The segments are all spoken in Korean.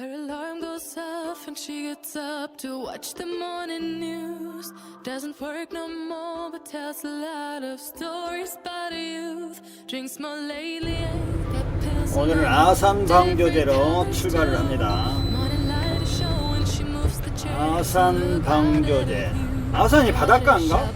Her alarm goes off and she gets up to watch the morning news. Doesn't work no more, but tells a lot of stories about youth. Drinks more lately 오늘은 아산 day. 출발을 합니다. 아산 방교제. 아산이 바닷가인가?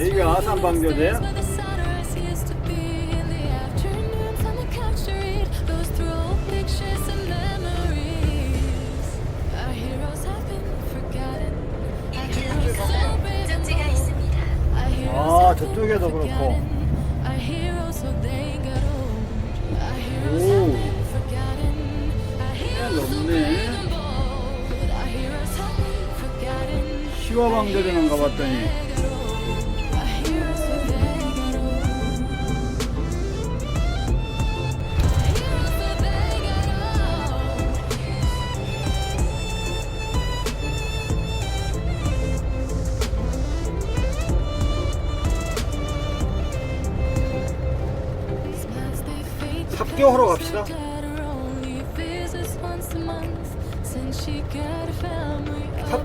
여기가 아산 방교제야? 시화방교제만 가봤더니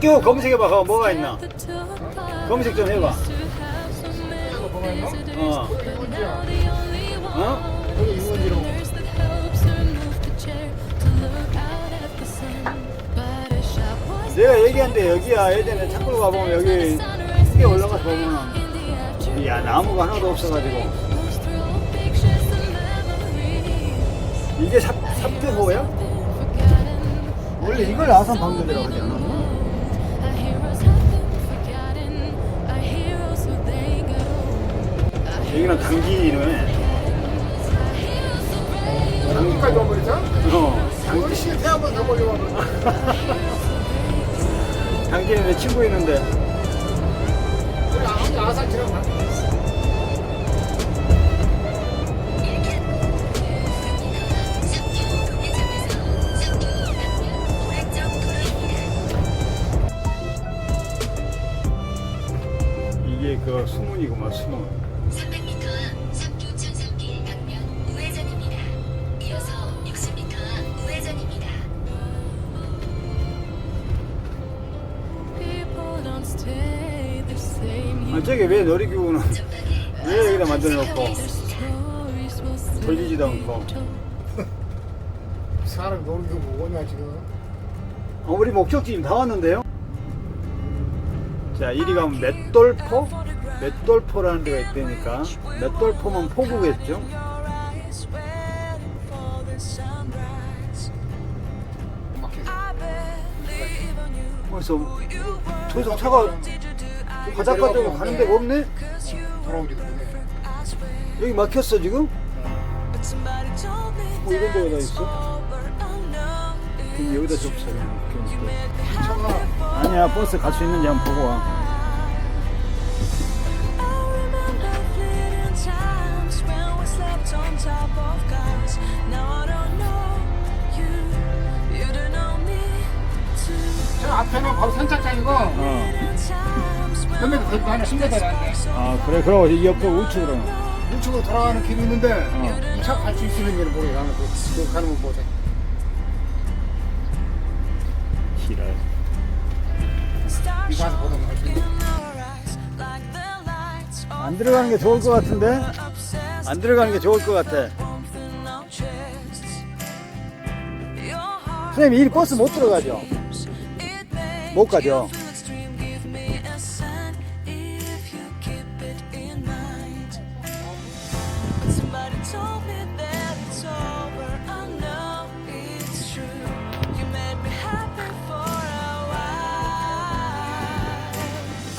삽교 검색해봐. 뭐가 있나? 검색 좀 해봐. 어. 어? 내가 얘기한데 여기야. 예전에 창고로 가보면 여기 크게 올라가서 보면은 야 나무가 하나도 없어가지고 이게 삽, 삽교호야? 원래 이걸 아산 방교제라고 하지 않 여기는 당진이네. 여기까지 와버리자? 어, 우리 실패 한번 더 걸려와. 당진에 내 친구 있는데. 우리 아- 아산 지나가. 이게 그 수문이구만, 수문. 아, 저게 왜 놀이기구는 전방에 왜 여기다 만들어 놓고 돌리지도 않고. 사람 놀기도 뭐냐 지금. 어, 우리 목적지 지금 다 왔는데요? 자, 이리 가면 맷돌포? 맷돌포라는 데가 있다니까. 맷돌포면 포구겠죠? 그래서 더 이상 차가 바닷가 쪽으로 가는 데가 없네? 돌아오지도 못해. 여기 막혔어 지금? 뭐 이런 데가 다 있어? 그럼 여기다 그냥. 차가 아니야 버스 갈 수 있는지 한번 보고 와 저 앞에는 바로 선착장이고 어. 몇메터 더 하나 10m 안돼. 아 그래 그럼 이 옆에 우측으로 우측으로 돌아가는 길이 있는데 어. 이차 갈 수 있을는지는 모르겠어. 나는 그, 그 가는 거 보자. 지랄 이거 가서 보던 거할수 있는. 안 들어가는 게 좋을 것 같은데? 안 들어가는 게 좋을 것 같아 선생님 이 버스 못 들어가죠? 못 가죠?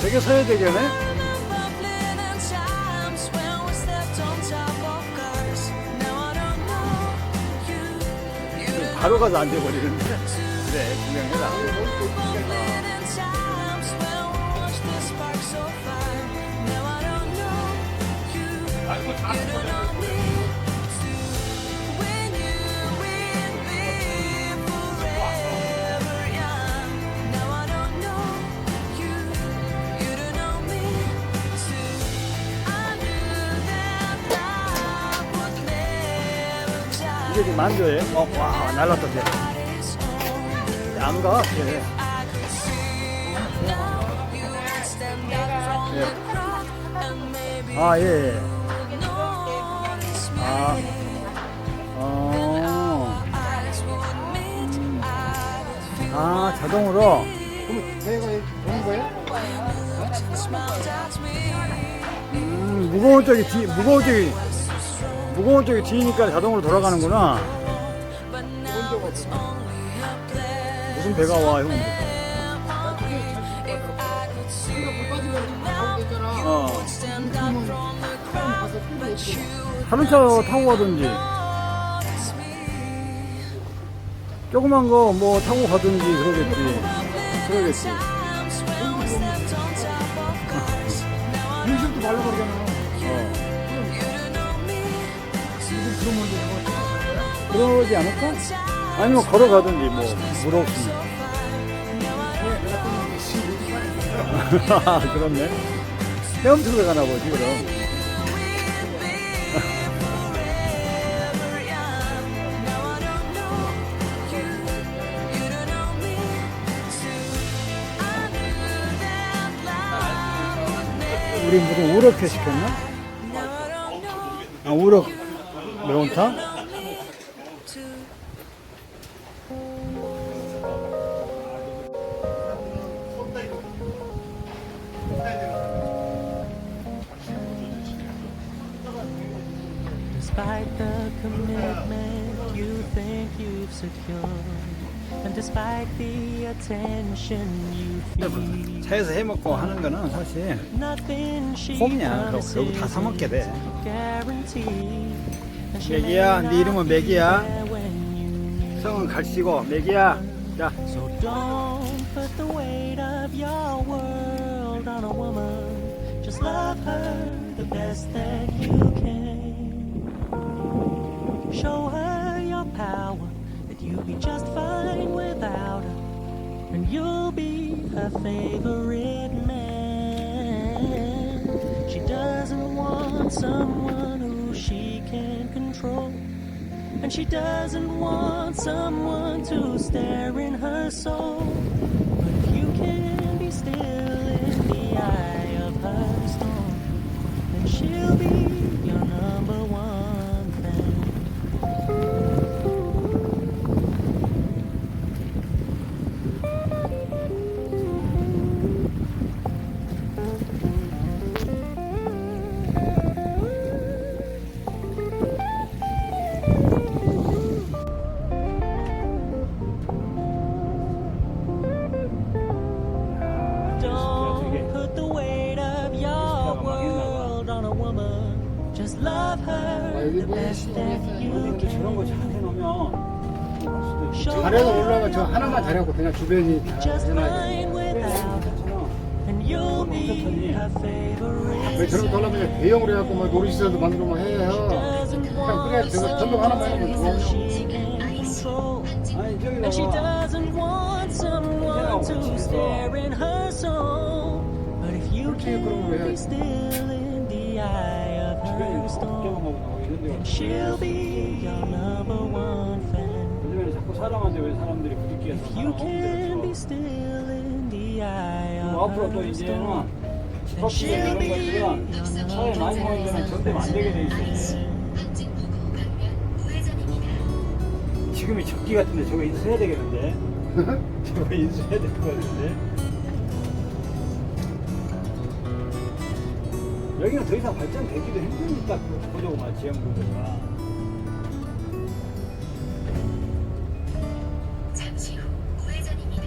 되게 서야 되겠네? 바로 가서 앉아버리는데 그래 would never die. 이게 지금 만조예요? 어, 와 날랐다 쟤 안 가. 예. 예. 아, 예, 예. 아, 어. 아, 자동으로? 그럼 내가 보는 거야? 음, 무거운 쪽이 뒤, 무거운 쪽이, 무거운 쪽이 뒤니까 자동으로 돌아가는구나. 무슨 배가 와, 형. 어. 다른 차 타고 가든지. 조그만 거 뭐 타고 가든지 그러겠지. 그러겠지. 말로 그러잖아. 어. 그러지 않을까? 아니면 걸어가든지 뭐물 없으면 아, 그렇네 헤엄치러 가나 보지 그럼 우리 무슨 우럭회 시켰나? 아 우럭 매운탕? Think you've secured, and despite the attention you feel, 차에서 해 먹고 하는 거는 사실 홈이야. 결국 다 promises 사 먹게 돼. 맥이야, 네 이름은 맥이야. 성은 갈치고 맥이야. 자. Just love her the best that you be just fine without her. And you'll be her favorite man. She doesn't want someone who she can control. And she doesn't want someone to stare in her soul. But if you can be still in the eye you 저런 거잘 can. 해놓으면 Show 잘해서 올라가 저 하나만 잘하고 그냥 주변이 다 해놔야. 왜 저렇게 돌아가면 대형으로 해갖고 뭐 놀이시설도 만들고 막. Doesn't 그냥 그래 저거 전동 하나만 하면 좋아. 아니 저기 you 그렇지, 그런 거 해야지. Your number one fan. 요즘에는 자꾸 사람한테 왜 사람들이 부딪히게 If you can be still in the eye 뭐 of 앞으로 또 이제는 then 이런 she'll be 것들은 차에 많이 모이는 데는 전대면 안 되게 돼 있어 항진포구 방면 우회전입니다. 지금이 적기 같은데 저거 인수해야 되겠는데? 저거 인수해야 될 것 같은데 여기는 더 이상 발전되기도 힘드니까 보자고 말 지형 구조가 잠시 후 우회전입니다.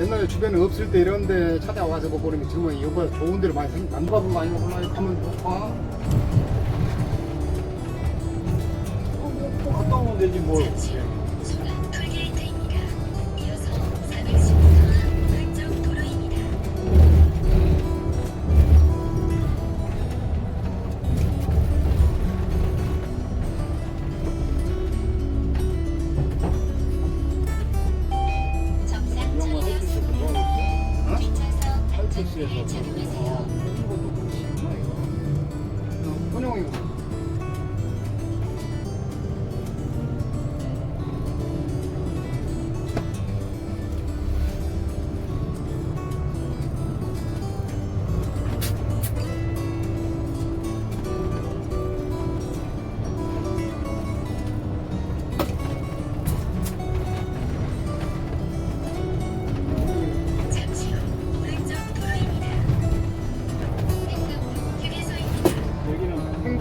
옛날에 주변에 없을 때 이런데 찾아와서 뭐 보면 지금은 이거보다 좋은 데를 많이 생, 안 가본 거 아니고 몰라 가면 좋아. 꼭 갔다 오면 되지 뭘 잠시 후 있어 착용하세요. 혼용이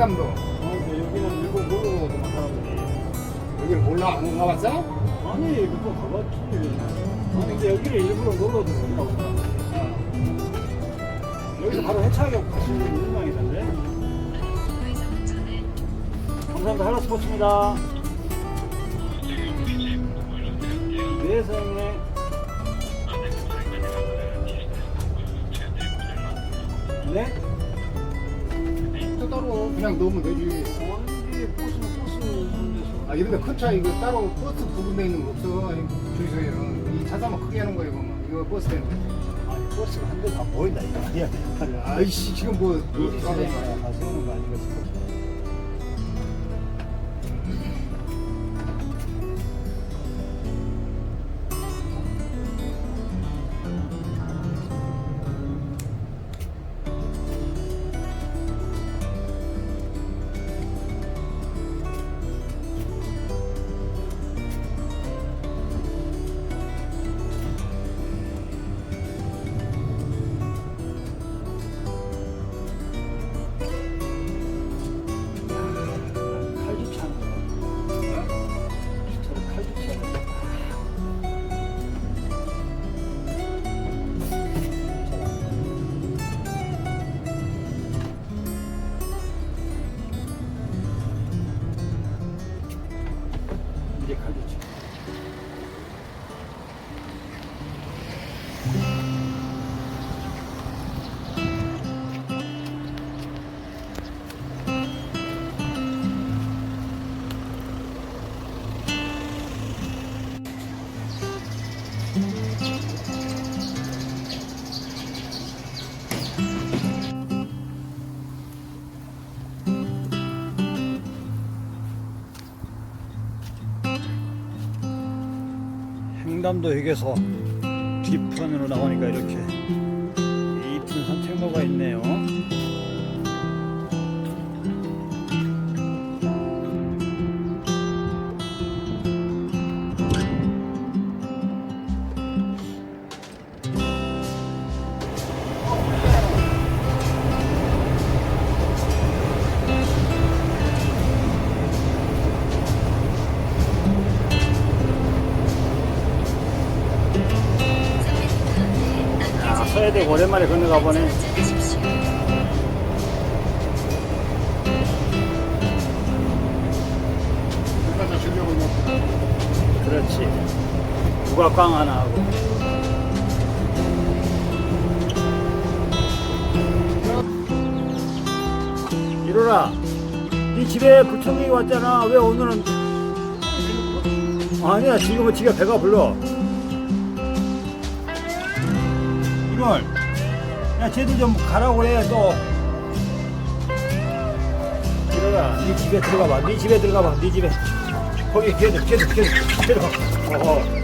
어, 근데 여기는 일본 모르고 오더만 사람들이. 여기를 몰라 안 가봤어? 아니, 그거 가봤지. 어, 근데 여기를 일부러 놀러 들어온다고. 여기서 바로 해차하게 가시는 전환 감사합니다. 할라 스포츠입니다. 네, 선생님. 네? 또 따로 그냥 넣으면 되지. 언제 버스는 버스 아 이런데 큰 차 이거 따로 버스 구분돼 있는 거 없어. 주유소에는 이 차사만 크게 하는 거예요. 이거. 이거 버스 되는 거. 아니 버스가 한대다 보인다 이거 아니야 아이씨 지금 뭐 어디 가서 다 세우는 거 아닌가 싶어서 횡담도 휴게소 뒤편으로 나오니까 이렇게 이쁜 산책로가 있네요. 오랜만에 건너가 보네. 그렇지. 국악광 하나 하고. 이로라, 네 집에 불청객이 왔잖아. 왜 오늘은? 아니야, 지금은 지가 배가 불러. 이걸, 야, 쟤들 좀 가라고 그래, 또. 이로라, 네 집에 들어가 봐. 네 집에 들어가 봐. 네 집에. 거기 걔들, 걔들, 걔들, 걔들. 어, 어.